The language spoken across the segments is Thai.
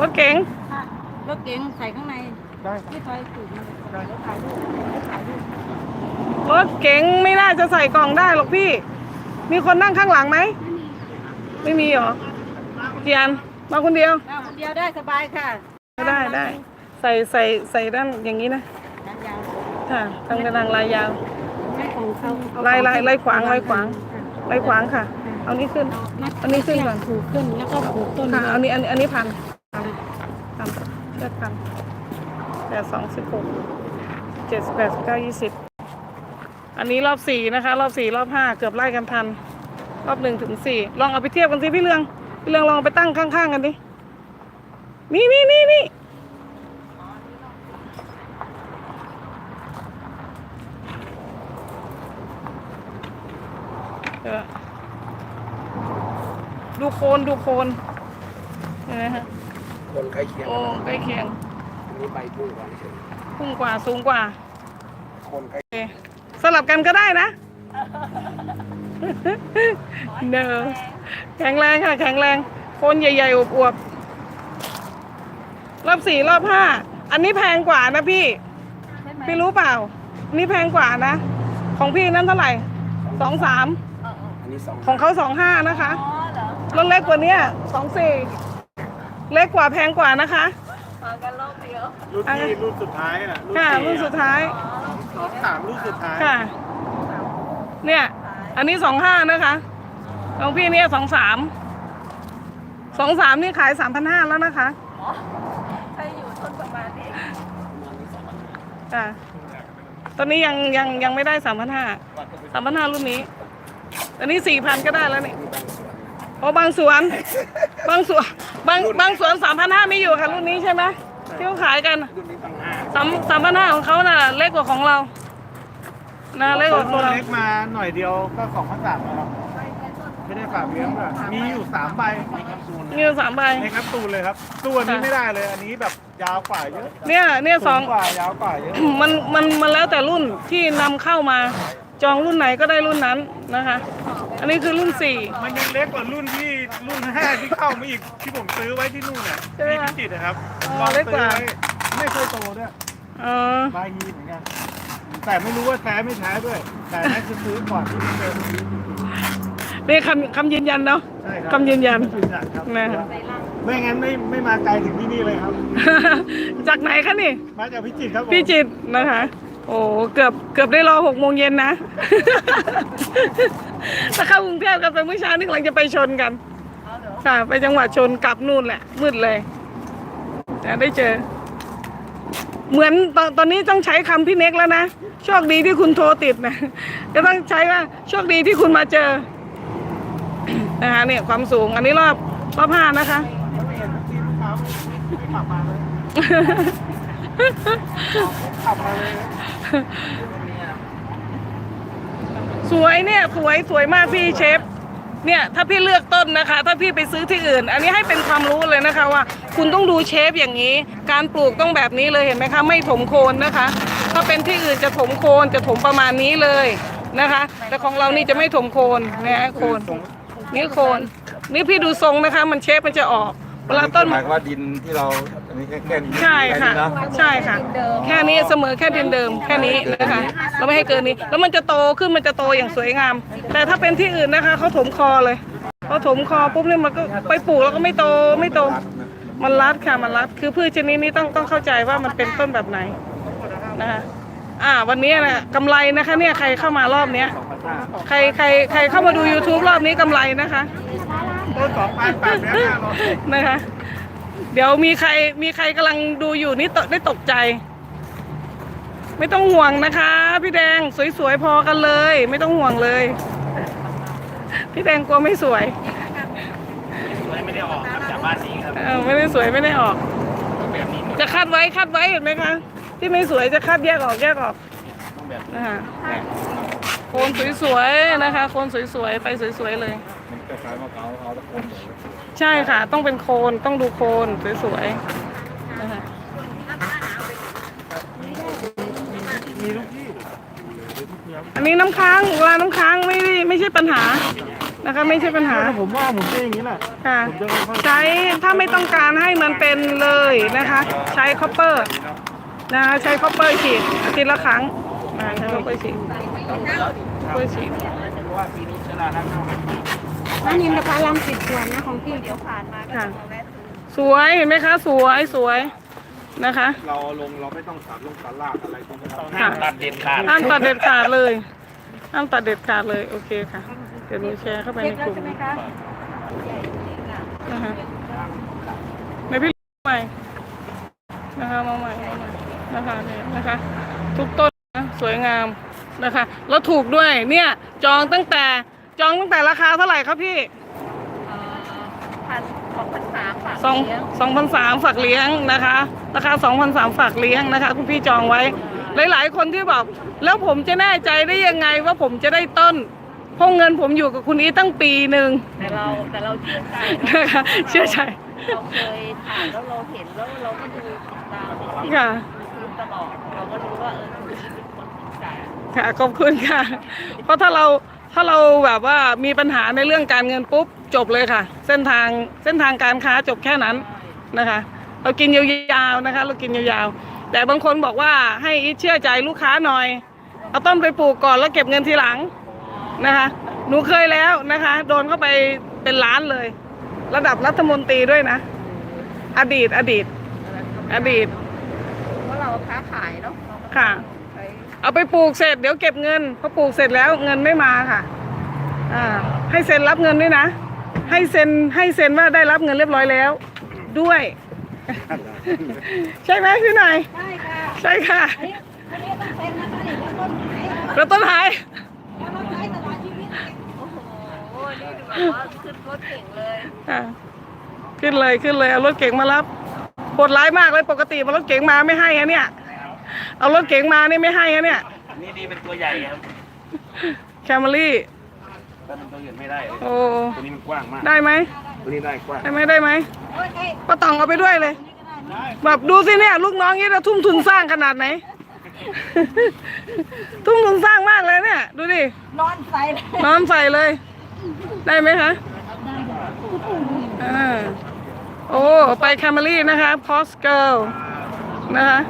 รถเก๋งค่ะรถเก๋งใส่ข้างในได้ครับที่ซอยสูบมาเลยแล้วถ่ายรูปแล้วถ่ายรูปรถเก๋งไม่น่าจะใส่กล่องได้หรอกพี่ มีคนนั่งข้างหลังไหม ไม่มีเหรอเกียนมาคนเดียวเอาคนเดียวได้สบายค่ะ ได้ได้ ใส่ใส่ใส่ด้านอย่างนี้นะด้านยาวค่ะทางกระดังลายยาวให้ของเขาเอลายลายลายขวางลายขวางค่ะลายขวางค่ะ เอานี้ขึ้นมัดอันนี้ขึ้นก่อนผูกขึ้นแล้วก็ผูกต้นค่ะไว้เอานี้อันอันนี้พันพันพัน เชือกพันแปดสองสิบหกเจ็ดสิบแปดสิบเก้ายี่สิบอันนี้รอบสี่นะคะ รอบสี่รอบห้าเกือบไล่กันทัน รอบหนึ่งถึงสี่ลองเอาไปเทียบกันสิพี่เรือง พี่เรืองลองเอาไปตั้งข้างๆกันดินี่นี่นี่นี่ดูโคนดูโคนเห็นไหมฮะ คนใกล้เคียงโอ้ใกล้เคียง อันนี้ใบพุ่งก่อนเฉยพุ่งกว่าสูงกว่าคนใกล้โอเคสลับกันก็ได้นะ เนอแข็งแรงค่ะ แข็งแรงโคนใหญ่ๆอวบๆรอบสี่รอบห้าอันนี้แพงกว่านะพี่ ใช่ไหมพี่รู้เปล่าอันนี้แพงกว่านะ ของพี่นั้นเท่าไหร่สองสามอันนี้สองของเขาสองห้านะคะ อ๋อเหรอ รถเล็กกว่าเนี้สองสี่ เล็กกว่าแพงกว่านะคะมากันรอบเดียวรุ่นที่รุ่นสุดท้ายน่ะค่ะรุ่นสุดท้ายสองสามรุ่นสุดท้ายค่ะ เนี่ย อันนี้สองห้านะคะของพี่เนี่ยสองสาม สองสามนี่ขายสามพันห้าแล้วนะคะใช่อยู่ต้นประมาณนี้ค่ะ ตอนนี้ยังยังยังไม่ได้สามพันห้าสามพันห้ารุ่นนี้อันนี้สี่พันก็ได้แล้วนี่ โอ้บางสวน บางสวนบางบางสวนสามพันห้าไม่อยู่ค่ะรุ่นนี้ใช่ไหมที่เขาขายกันรุ่นนี้ตั้งห้าสามสามพันห้าของเขาน่ะเล็กกว่าของเรา นะเล็กกว่าของต้นเราเล็กมาหน่อยเดียวก็สองพันสามแล้วครับไม่ได้ฝากเลี้ยงด้วยมีอยู่สามใบในแคปซูลมีสามใบในแคปซูลเลยครับตัวนี้ไม่ได้เลยอันนี้แบบยาวกว่าเยอะเนี่ยเนี่ยสองสูกว่ายาวกว่าเยอะมันมันมันแล้วแต่รุ่นที่นำเข้ามา จองรุ่นไหนก็ได้รุ่นนั้นนะคะ อันนี้คือรุ่นสี่ มันยังเล็กกว่ารุ่นที่รุ่นห้าที่เข้ามาอีกที่ผมซื้อไว้ที่นู่นน่ะใช่ไหมที่พิจิตรนะครับอ๋อลองเล็กกว่า ซื้อไไม่เคยโตด้วยเออบาฮีเหมือนกันแต่ไม่รู้ว่าแท้ไม่แท้ด้วย แต่นั่นคือซื้อก่อนที่จะเจอนี่คำคำยืนยันเนาะใช่ครับคำยืนยันยืนยันครับนะ ไม่งั้นไม่ไม่มาไกลถึงที่นี่เลยครับ จากไหนคะนี่ มาจากพิจิตรครับผม พี่จิตรนะคะ โอ้เกือบเกือบได้รอหกโมงเย็นนะ ถ้าเข้ากรุงเทพกันไปเมื่อเช้านี่กำลังจะไปชนกันค่ะ ไปจังหวัดชนกลับนู่นแหละ มืดเลยแต่ได้เจอ เหมือนตอนตอนนี้ต้องใช้คำพี่เน็กแล้วนะโชคดีที่คุณโทรติดนะก็ต้องใช้ว่าโชคดีที่คุณมาเจอนะคะเนี่ยความสูง อันนี้รอบรอบห้านะคะ ขับมาเลยสวยเนี่ยสวยสวยมากพี่เชฟ เนี่ยถ้าพี่เลือกต้นนะคะ ถ้าพี่ไปซื้อที่อื่น อันนี้ให้เป็นความรู้เลยนะคะว่า คุณต้องดูเชฟอย่างนี้ การปลูกต้องแบบนี้เลยเห็นไหมคะ ไม่ถมโคนนะคะ ถ้าเป็นที่อื่นจะถมโคนจะถมประมาณนี้เลยนะคะ แต่ของเรานี่จะไม่ถมโคนนะโคนนี่โคนนี่พี่ดูทรงนะคะ มันเชฟมันจะออก เวลาต้นหมายความว่าดินที่เราอันนี้แค่แค่นี้ใช่ค่ะ แนี้เนอใช่ค่ะ แค่นี้เสมอแค่ดินเดิมแค่นี้นะคะเราไม่ให้เกินนี้ แล้วมันจะโตขึ้นมันจะโตอย่างสวยงาม แต่ถ้าเป็นที่อื่นนะคะเขาถมคอเลยพอถมคอปุ๊บเนี่ยมันก็ไปปลูกแล้วก็ไม่โตไม่โต มันรัดค่ะมันรัดคือพืชชนิดนี้ต้องต้องเข้าใจว่ามันเป็นต้นแบบไหนนะคะอ่าวันนี้นะกำไรนะคะเนี่ยใครเข้ามารอบเนี้ย ใครใครใครเข้ามาดู YouTube รอบนี้กำไรนะคะต้นสองพันแปดร้อยห้าร้อยนะคะ เดี๋ยวมีใครมีใครกำลังดูอยู่นี่ตกได้ตกใจ ไม่ต้องห่วงนะคะ พี่แดงสวยๆพอกันเลย ไม่ต้องห่วงเลย พี่แดงกลัวไม่สวยไม่ได้ออกครับจากบ้านนี้ครับเออไม่ได้สวยไม่ได้ออก แบบนี้จะคัดไว้คัดไว้เห็นไหมคะที่ไม่สวยจะคัดแยกออกแยกออกต้องแบบนะคะเนี่ย โคนสวยๆนะคะ โคนสวยๆไปสวยๆเลย มันจะคล้ายมะพร้าวเอาตะโกนเลยใช่ค่ะ ต้องเป็นโคนต้องดูโคนสวยๆนะคะมีลูกที่อันนี้น้ำค้างเวลาน้ำค้างไม่ได้ไม่ใช่ปัญหานะคะ ไม่ใช่ปัญหาถ้าผมว่าผมจะอย่างนี้แหละค่ะผมจะค่อยๆใช้ถ้าไม่ต้องการให้มันเป็นเลยนะคะ ใช้คอปเปอร์นะคะใช้คอปเปอร์ฉีดอาทิตย์ละครั้งอ่าใช้คอปเปอร์ฉีด คอปเปอร์ฉีดแล้วนิมตะพาลังสิบส่วนนะของพี่เดี๋ยวผ่านมาค่ะสวยเห็นไหมคะสวยสวยนะคะเราลงเราไม่ต้องตัดลงตัดลากอะไรตรงนี้เราค่ะตัดเด็ดขาดห้ามตัดเด็ดขาดเลยห้ามตัดเด็ดขาดเลยโอเคค่ะเดี๋ยวหนูแชร์เข้าไปเก็ในแล้กวลุ่มใช่ไหมคะนะคะในพี่ใหม่นะคะมาใหม่มาใหม่นะคะเนี่ยนะคะ ทุกต้นนะสวยงาม นะคะ แล้วถูกด้วยเนี่ยจองตั้งแต่จองตั้งแต่ราคาเท่าไหร่ครับพี่พันสองพันสามฝากสองเลี้ยงสองพันสามฝากเลี้ยงนะคะราคาสองพันสามฝากเลี้ยงนะคะ คุณพี่จองไว้ หลาย ๆ คนที่บอกแล้วผมจะแน่ใจได้ยังไงว่าผมจะได้ต้นเพราะเงินผมอยู่กับคุณอีทตั้งปีหนึ่งแต่เราแต่เราเชื่อใจนะคะเชื่อใจเราเคยถ่ายแล้วเราเห็นแล้วเราก็ดูติดตามค่ะคือตลอดเราก็รู้ว่าเออคุณเป็นคนจริงใจ ค่ะขอบคุณค่ะ เพราะถ้าเราถ้าเราแบบว่ามีปัญหาในเรื่องการเงินปุ๊บจบเลยค่ะ เส้นทางเส้นทางการค้าจบแค่นั้นนะคะ เรากินยาวๆนะคะ เรากินยาวๆ แต่บางคนบอกว่าให้อีทเชื่อใจลูกค้าหน่อย เอาต้นไปปลูกก่อนแล้วเก็บเงินทีหลังนะคะหนูเคยแล้วนะคะ โดนเข้าไปเป็นล้านเลย ระดับรัฐมนตรีด้วยนะ อดีตอดีต อดีตเพราะเราค้าขายเนาะเราก็ค่ะใช้ เอาไปปลูกเสร็จเดี๋ยวเก็บเงินพอปลูกเสร็จแล้วเงินไม่มาค่ะอ่าให้เซ็นรับเงินด้วยนะ ให้เซ็นให้เซ็นว่าได้รับเงินเรียบร้อยแล้ว ด้วย ใช่ไหมพี่หน่อยใช่ค่ะ ใช่ค่ะอันนี้ต้องเป็นนะคะนี่แล้วต้นไหนแล้วต้นไม้แล้วต้นไหนตลอดชีวิตโอ้โห นี่ดูแบบว่าขึ้นรถเก่งเลย อ่าขึ้นเลยขึ้นเลยเอารถเก๋งมารับโหดร้ายมากเลยปกติมารถเก๋งมาไม่ให้อะเนี่ย เอารถเก๋งมานี่ไม่ให้อะเนี่ย นี่ดีเป็นตัวใหญ่ครับแคมรี่แต่มันตัวอื่นไม่ได้โอ้ ตัวนี้มันกว้างมาก ได้ไหม ตัวนี้ได้กว้างได้ไหมได้ไหมป้าตองเอาไปด้วยเลย แบบดูสิเนี่ย ลูกน้องนี่เราทุ่มทุนสร้างขนาดไหน ทุ่มทุนสร้างมากเลยเนี่ย ดูดิ นอนใส่เลย น้อมใส่เลย ได้ไหมคะอ่าโอ้ ไปแคมรี่นะคะพอสเกิลนะคะ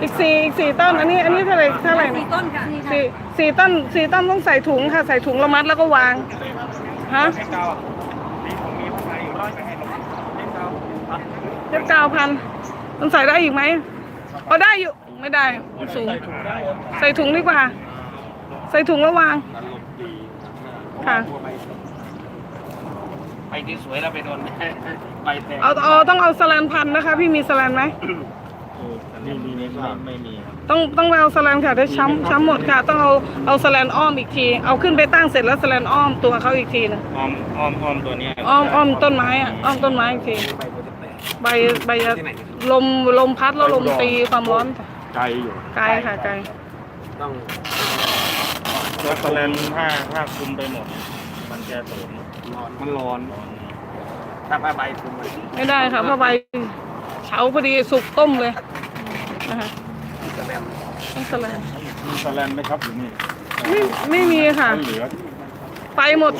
อีกสี่อีกสี่ต้น อันนี้อันนี้เท่าไหร่เท่าไหร่สี่ต้นค่ะสี่สี่ต้นสี่ต้นต้องใส่ถุงค่ะ ใส่ถุงและมัดแล้วก็วาง ฮะเก้านี่ผมมีข้างในอยู่ร้อยไปให้ลงเก้าเจ็บเก้าพันมันใส่ได้อีกไหมพอได้อยู่ ไม่ได้ สูง ใส่ถุงดีกว่า ใส่ถุงแล้ววาง ค่ะไปที่สวยแล้วไปโดนใบแตกเอาเอาต้องเอาสแลนพันนะคะ พี่มีสแลนไหม นี่มีนี่ไม่ไม่มีครับต้องต้องไปเอาสแลนค่ะได้ช้ำช้ำหมดค่ะ ต้องเอาเอาสแลนอ้อมอีกที เอาขึ้นไปตั้งเสร็จแล้วสแลนอ้อมตัวเขาอีกทีหนึงอ้อมอ้อมอ้อมตัวเนี้ยอ้อมอ้อมต้นไม้อะอ้อมต้นไม้อีกที ใบใบจะลมลมพัดแล้วลมตีความร้อนไกลอยู่ไกลค่ะไกลต้องรถแลนถ้าถ้าคุมไปหมด มันจะสูงร้อนมันร้อน ถ้าผ้าใบคุมมันไม่ได้ค่ะเพราะใบเฉาพอดีสุกต้มเลย นะคะต้องสแลนมีสแลนไหมครับอยู่นี่ไม่ไม่มีค่ะ เหลือไปหมด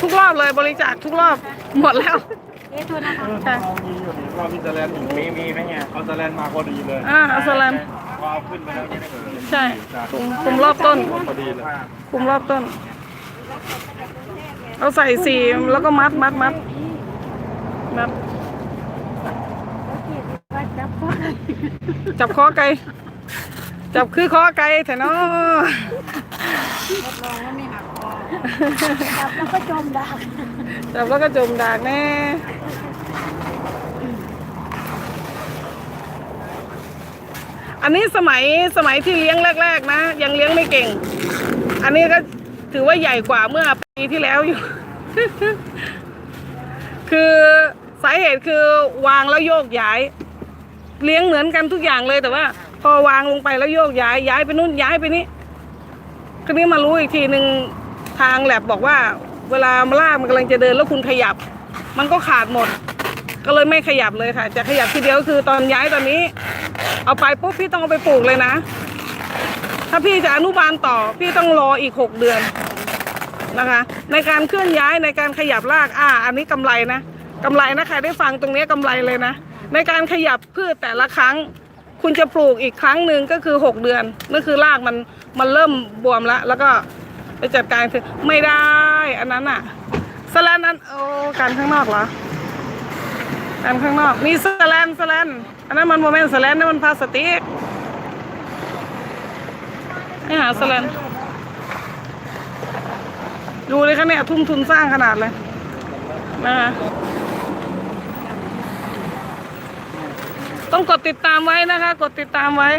ทุกรอบเลยบริจาคทุกรอบหมดแล้วเอ๊ะโทษนะคะค่ะมีอยู่นี่ว่ามีสแลนอยู่มีมีไหมเนี่ยเอาสแลนมาพอดีเลยอ่าเอาสแลนพอเอาขึ้นไปแล้วจะได้เออใช่คุมคุมรอบต้นพอดีเลยคุมรอบต้นเราใส่สีแล้วก็มัดมัดมัดมัด จับคอไก่จับคือคอไก่แถเนาะรับรองว่าไม่หักคอจับแล้วก็จมดาจับแล้วก็จมดากแน่อันนี้สมัยสมัยที่เลี้ยงแรก ๆ นะ ยังเลี้ยงไม่เก่ง อันนี้ก็ถือว่าใหญ่กว่าเมื่อปีที่แล้วอยู่ คือสาเหตุคือวางแล้วโยกย้าย เลี้ยงเหมือนกันทุกอย่างเลยแต่ว่า พอวางลงไปแล้วโยกย้ายย้ายไปนู่นย้ายไปนี่ทีนี้มารู้อีกทีหนึ่งทางแลบบอกว่า เวลามาลากมันกำลังจะเดินแล้วคุณขยับ มันก็ขาดหมด ก็เลยไม่ขยับเลยค่ะ จะขยับทีเดียวคือตอนย้ายตอนนี้ เอาไปปุ๊บพี่ต้องเอาไปปลูกเลยนะ ถ้าพี่จะอนุบาลต่อ พี่ต้องรออีกหกเดือนนะคะ ในการเคลื่อนย้ายในการขยับรากอ่า อันนี้กำไรนะกำไรนะใครได้ฟังตรงนี้กำไรเลยนะ ในการขยับพืชแต่ละครั้ง คุณจะปลูกอีกครั้งหนึ่งก็คือ 6 เดือนนั่นคือรากมันมันเริ่มบวมแล้ว แล้วก็ไปจัดการคือไม่ได้อันนั้นอะสแลนนั้นโอ้การข้างนอกเหรอการข้างนอกมีสแลนสแลนอันนั้นมันโมเมนต์สแลนนั่นมันพลาสติกให้หาสแลนดูเลยคะเนี่ยทุ่มทุนสร้างขนาดเลยนะคะ ต้องกดติดตามไว้นะคะ กดติดตามไว้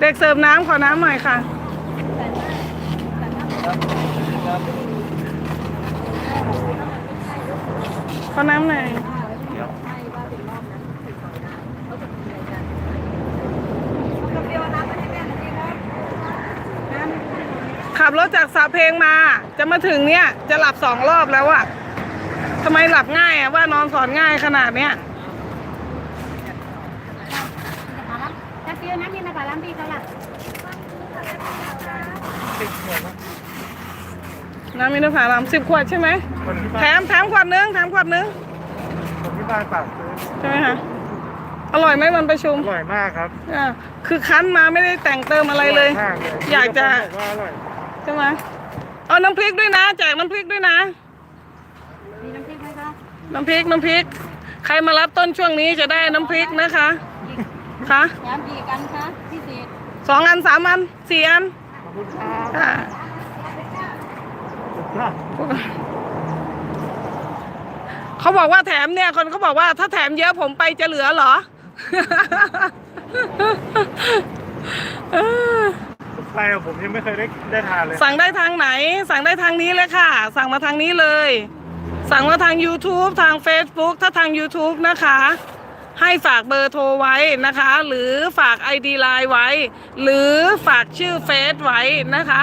เด็กเสิร์ฟน้ำขอน้ำหน่อยค่ะขอน้ำหน่อยขับรถจากสาเพลงมา จะมาถึงเนี่ย จะหลับสองรอบแล้วอะทำไมหลับง่ายอะว่านอนสอนง่ายขนาดเนี้ย แต่เตียว น้ำมีนะคะร้านพี่เขาล่ะน้ำมินผารามสิบขวดใช่ไหมคนที่แถบ้านมแถมขวดนึงแถมขวดนึงคนที่บ้านฝากซื้อใช่ไหมคะอร่อยไหมมันประชุมอร่อยมากครับอ่าคือคั้นมาไม่ได้แต่งเติมอะไรเลยมากเลยอยากจะ มีคนบอกว่าอร่อยใช่ไหมเอาน้ำพริกด้วยนะแจกน้ำพริกด้วยนะ มีน้ำพริกไหมคะน้ำพริกน้ำพริก ใครมารับต้นช่วงนี้จะได้น้ำพริกนะคะคะย้ำกี่กันคะพิเศษ สองอันสามอันสี่อันขอบคุณครับค่ะสุดยอดเขาบอกว่าแถมเนี่ย คนเขาบอกว่าถ้าแถมเยอะผมไปจะเหลือเหรอเออไปอะผมยังไม่เคยได้ได้ทานเลย สั่งได้ทางไหน สั่งได้ทางนี้เลยค่ะ สั่งมาทางนี้เลย สั่งมาทาง YouTube ทาง Facebook ถ้าทาง YouTube นะคะ ให้ฝากเบอร์โทรไว้นะคะ หรือฝาก ID ไลน์ไว้ หรือฝากชื่อเฟซไว้นะคะ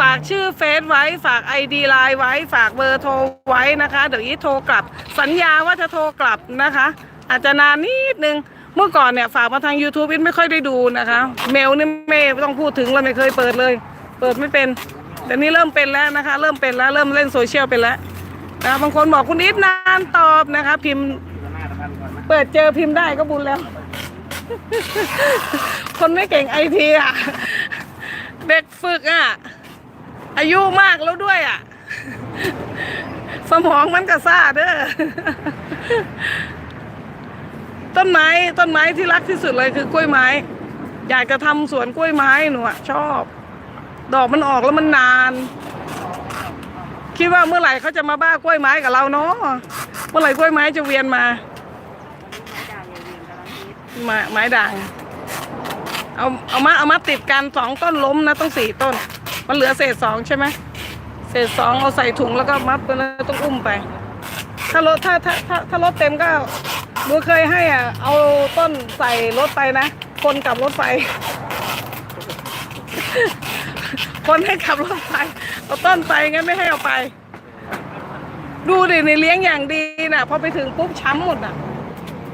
ฝากชื่อเฟซไว้ ฝาก ID ไลน์ไว้ ฝากเบอร์โทรไว้นะคะ เดี๋ยวอีทโทรกลับ สัญญาว่าจะโทรกลับนะคะ อาจจะนานนิดนึงเมื่อก่อนเนี่ยฝากมาทาง YouTube อิทไม่ค่อยได้ดูนะคะ เมลนี่ไม่ต้องพูดถึงเลยไม่เคยเปิดเลย เปิดไม่เป็นแต่นี่เริ่มเป็นแล้วนะคะ เริ่มเป็นแล้วเริ่มเล่นโซเชียลเป็นแล้วนะะบางคนบอกคุณอิทนานตอบนะคะ พิมพ์ เปิดเจอพิมพ์ได้ก็บุญแล้ว คนไม่เก่งไอทีอะ เด็กฝึกอะ อายุมากแล้วด้วยอะ สมองมันกระซ่าเด้อ ต้นไม้ต้นไม้ที่รักที่สุดเลยคือกล้วยไม้ อยากจะทำสวนกล้วยไม้หนูอะ ชอบ ดอกมันออกแล้วมันนาน คิดว่าเมื่อไหร่เขาจะมาบ้ากล้วยไม้กับเราเนาะเมื่อไหร่กล้วยไม้จะเวียนมา ไม้ไม้ด่าง เอาเอามาเอามาติดกันสองต้นล้มนะต้องสี่ต้น มันเหลือเศษสองใช่ไหมเศษสองเอาใส่ถุงแล้วก็มัดไปแล้วต้องอุ้มไป ถ้ารถถ้าถ้าถ้าถ้ารถเต็มก็ดูเคยให้อะ เอาต้นใส่รถไปนะ คนกับรถไฟ คนให้ขับรถไฟเอาต้นไปงั้นไม่ให้เอาไป ดูดิในเลี้ยงอย่างดีน่ะพอไปถึงปุ๊บช้ำหมดอะ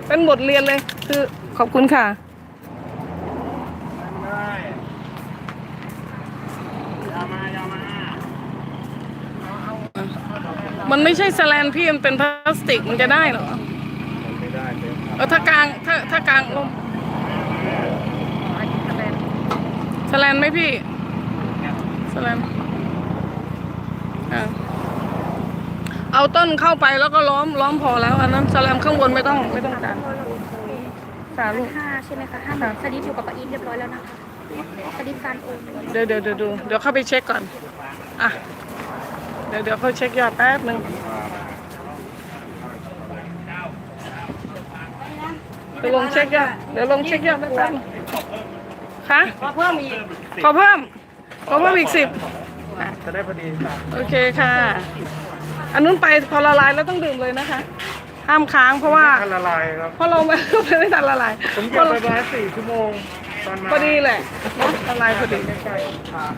เป็นบทเรียนเลยคือ ขอบคุณค่ะได้ยามายามามันไม่ใช่สแลนพี่มันเป็นพลาสติกมันจะได้เหรอไม่ได้เลยเออถ้ากลางถ้าถ้ากลางลมสแลนไหมพี่สแลนอะเอาต้นเข้าไปแล้วก็ล้อมล้อมพอแล้วอันนั้นสแลมข้างบนไม่ต้องไม่ต้องการ ค่ะลูกห้าใช่ไหมคะห้าหมื่นสลิปอยู่กับป้าอีทเรียบร้อยแล้วนะคะสลิปการโอนเดี๋ยวเดี๋ยวเดี๋ยวดูเดี๋ยวเข้าไปเช็คก่อนอะเดี๋ยวเดี๋ยวเขาเช็คยอดแป๊บหนึ่งเดี๋ยวลงเช็คยอดเดี๋ยวลงเช็คยอดแป๊บนึงคะขอเพิ่มอีกขอเพิ่มขอเพิ่มอีกสิบจะได้พอดีครับโอเคค่ะ อันนู้นไปพอละลายแล้วต้องดื่มเลยนะคะ ห้ามค้างเพราะว่าถ้าละลายครับ เพราะเราไม่ไม่ทันละลายผมเก็บไปประมาณสี่ชั่วโมงตอนมาพอดีแหละเนอะละลายพอดี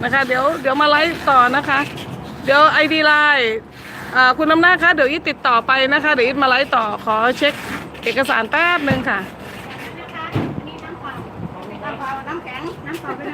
นะคะ เดี๋ยวเดี๋ยวมาไลฟ์ต่อนะคะ เดี๋ยวไอดีไลน์อ่าคุณน้ำหน้าคะเดี๋ยวอีทติดต่อไปนะคะ เดี๋ยวอีทมาไลฟ์ต่อขอเช็คเอกสารแป๊บหนึ่งค่ะน้ำเปล่าน้ำแข็งน้ำเปล่าไปน้ำ